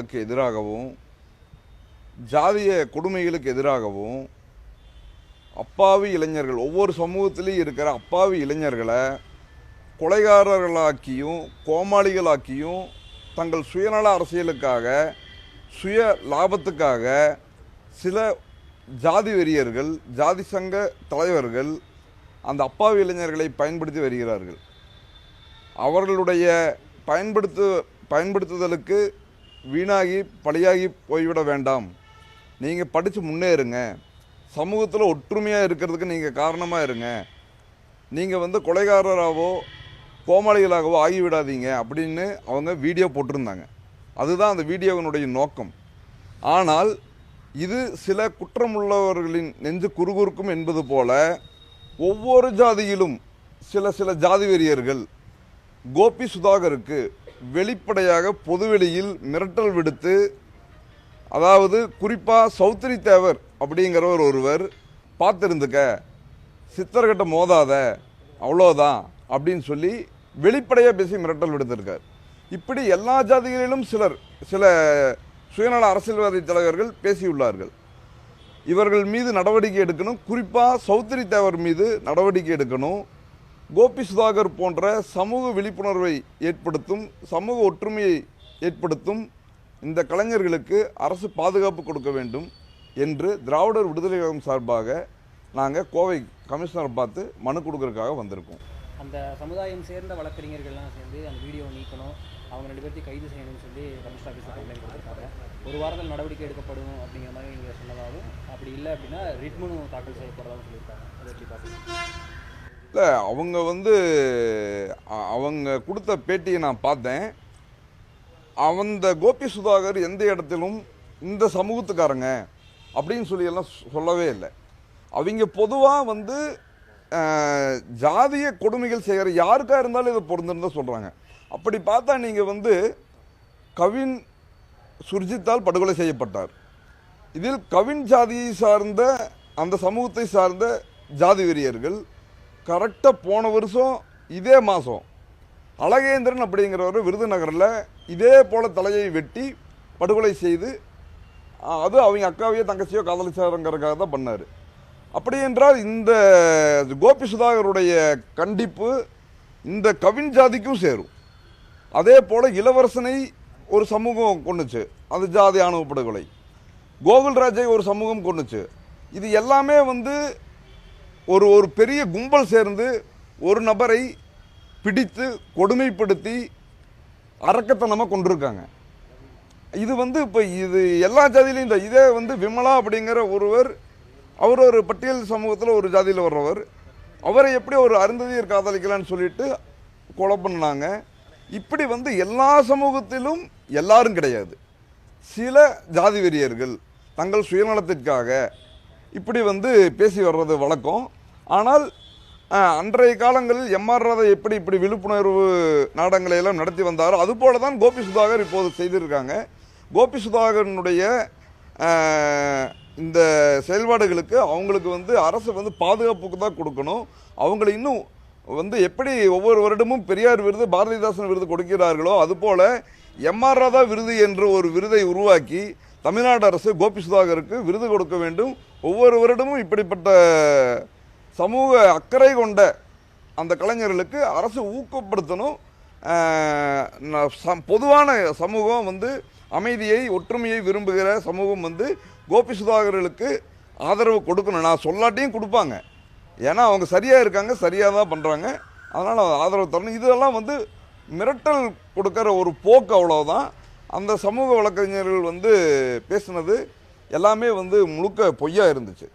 கொலைகளுக்கு எதிராகவும் ஜாதிய கொடுமைகளுக்கு எதிராகவும் அப்பாவி இளைஞர்கள் ஒவ்வொரு சமூகத்திலையும் இருக்கிற அப்பாவி இளைஞர்களை கொலைகாரர்களாக்கியும் கோமாளிகளாக்கியும் தங்கள் சுயநல அரசியலுக்காக சுய லாபத்துக்காக சில ஜாதி வெறியர்கள் ஜாதி சங்க தலைவர்கள் அந்த அப்பாவி இளைஞர்களை பயன்படுத்தி வருகிறார்கள். அவர்களுடைய பயன்படுத்து பயன்படுத்துதலுக்கு வீணாகி பலியாகி போய்விட வேண்டாம். நீங்கள் படித்து முன்னேறுங்க. சமூகத்தில் ஒற்றுமையாக இருக்கிறதுக்கு நீங்கள் காரணமாக இருங்க. நீங்கள் வந்து கொலைகாரராகவோ கோமாளிகளாகவோ ஆகிவிடாதீங்க அப்படின்னு அவங்க வீடியோ போட்டிருந்தாங்க. அதுதான் அந்த வீடியோவினுடைய நோக்கம். ஆனால் இது சில குற்றமுள்ளவர்களின் நெஞ்சு குறுகுறுக்கும் என்பது போல ஒவ்வொரு ஜாதியிலும் சில சில ஜாதி வெறியர்கள் கோபி சுதாகருக்கு வெளிப்படையாக பொதுவெளியில் மிரட்டல் விடுத்து அதாவது குறிப்பாக சௌத்ரி தேவர் அப்படிங்கிறவர் ஒருவர் பார்த்துருந்துக்க சித்தர்கிட்ட மோதாத அவ்வளோதான் அப்படின்னு சொல்லி வெளிப்படையாக பேசி மிரட்டல் விடுத்திருக்கார். இப்படி எல்லா ஜாதிகளிலும் சிலர் சில சுயநல அரசியல்வாதி தலைவர்கள் பேசியுள்ளார்கள். இவர்கள் மீது நடவடிக்கை எடுக்கணும் குறிப்பாக சௌத்ரி தேவர் மீது நடவடிக்கை எடுக்கணும். கோபி சுதாகர் போன்ற சமூக விழிப்புணர்வை ஏற்படுத்தும் சமூக ஒற்றுமையை ஏற்படுத்தும் இந்த கலைஞர்களுக்கு அரசு பாதுகாப்பு கொடுக்க வேண்டும் என்று திராவிடர் விடுதலை கழகம் சார்பாக நாங்கள் கோவை கமிஷனரை பார்த்து மனு கொடுக்கறதுக்காக வந்திருக்கோம். அந்த சமுதாயம் சேர்ந்த வழக்கறிஞர்கள்லாம் சேர்ந்து அந்த வீடியோ நீக்கணும் அவங்க ரெண்டு பேர்த்தையும் கைது செய்யணும்னு சொல்லி கமிஷன் ஆஃபீஸில் கம்ப்ளைண்ட் கொடுத்துருக்காங்க. ஒரு வாரத்தில் நடவடிக்கை எடுக்கப்படும் அப்படிங்கிற மாதிரி நீங்கள் சொன்னதாகவும் அப்படி இல்லை அப்படின்னா ரிட்மனும் தாக்கல் செய்யப்படுறதாகவும் சொல்லியிருக்காங்க. அதை எப்படி பார்க்குறீங்க? இல்லை அவங்க வந்து அவங்க கொடுத்த பேட்டியை நான் பார்த்தேன். அந்த கோபி சுதாகர் எந்த இடத்திலும் இந்த சமூகத்துக்காரங்க அப்படின்னு சொல்லி எல்லாம் சொல்லவே இல்லை. அவங்க பொதுவாக வந்து ஜாதிய கொடுமைகள் செய்கிற யாருக்காக இருந்தாலும் இதை பொருந்துன்னு தான் சொல்கிறாங்க அப்படி பார்த்தா நீங்கள் வந்து கவின் சுர்ஜித்தால் படுகொலை செய்யப்பட்டார். இதில் கவின் ஜாதியை சார்ந்த அந்த சமூகத்தை சார்ந்த ஜாதி வெறியர்கள் கரெக்டாக போன வருஷம் இதே மாதம் அழகேந்திரன் அப்படிங்கிறவர் விருதுநகரில் இதே போல் தலையை வெட்டி படுகொலை செய்து அது அவங்க அக்காவையோ தங்கச்சியோ காதலிச்சாருங்கிறதுக்காக தான் பண்ணார். அப்படி என்றால் இந்த கோபி சுதாகருடைய கண்டிப்பு இந்த கவின் ஜாதிக்கும் சேரும். அதே போல் இளவரசனை ஒரு சமூகம் கொண்டுச்சு அது ஜாதி ஆணவ படுகொலை கோகுல்ராஜை ஒரு சமூகம் கொண்டுச்சு இது எல்லாமே வந்து ஒரு ஒரு பெரிய கும்பல் சேர்ந்து ஒரு நபரை பிடித்து கொடுமைப்படுத்தி அரக்கத்தனமாக கொண்டிருக்காங்க. இது வந்து இப்போ இது எல்லா ஜாதியிலையும் இந்த இதே வந்து விமலா அப்படிங்கிற ஒருவர் அவர் ஒரு பட்டியல் சமூகத்தில் ஒரு ஜாதியில் வர்றவர். அவரை எப்படி ஒரு அருந்ததியர் காதலிக்கலான்னு சொல்லிட்டு கொலை பண்ணாங்க. இப்படி வந்து எல்லா சமூகத்திலும் எல்லாரும் கிடையாது. சில ஜாதி வெறியர்கள் தங்கள் சுயநலத்திற்காக இப்படி வந்து பேசி வர்றது வழக்கம். ஆனால் அன்றைய காலங்களில் எம்ஆர் ராதா எப்படி இப்படி விழிப்புணர்வு நாடகங்களை எல்லாம் நடத்தி வந்தாரோ அதுபோல தான் கோபி சுதாகர் இப்போது செய்திருக்காங்க. கோபி சுதாகரனுடைய இந்த செயல்பாடுகளுக்கு அவங்களுக்கு வந்து அரசு வந்து பாதுகாப்புக்கு தான் கொடுக்கணும். அவங்களை இன்னும் வந்து எப்படி ஒவ்வொரு வருடமும் பெரியார் விருது பாரதிதாசன் விருது கொடுக்கிறார்களோ அதுபோல எம்ஆர் ராதா விருது என்ற ஒரு விருதை உருவாக்கி தமிழ்நாடு அரசு கோபி சுதாகருக்கு விருது கொடுக்க வேண்டும். ஒவ்வொரு வருடமும் இப்படிப்பட்ட சமூக அக்கறை கொண்ட அந்த கலைஞர்களுக்கு அரசு ஊக்கப்படுத்தணும். சம்- பொதுவான சமூகம் வந்து அமைதியை ஒற்றுமையை விரும்புகிற சமூகம் வந்து கோபி சுதாகர்களுக்கு ஆதரவு கொடுக்கணும். நான் சொல்லாட்டியும் கொடுப்பாங்க. ஏன்னா அவங்க சரியாக இருக்காங்க சரியாக தான் பண்ணுறாங்க அதனால் ஆதரவு தரணும். இதெல்லாம் வந்து மிரட்டல் கொடுக்குற ஒரு போக்கு அவ்வளோதான் அந்த சமூக வழக்கறிஞர்கள் வந்து பேசினது எல்லாமே வந்து முழுக்க பொய்யா இருந்துச்சு.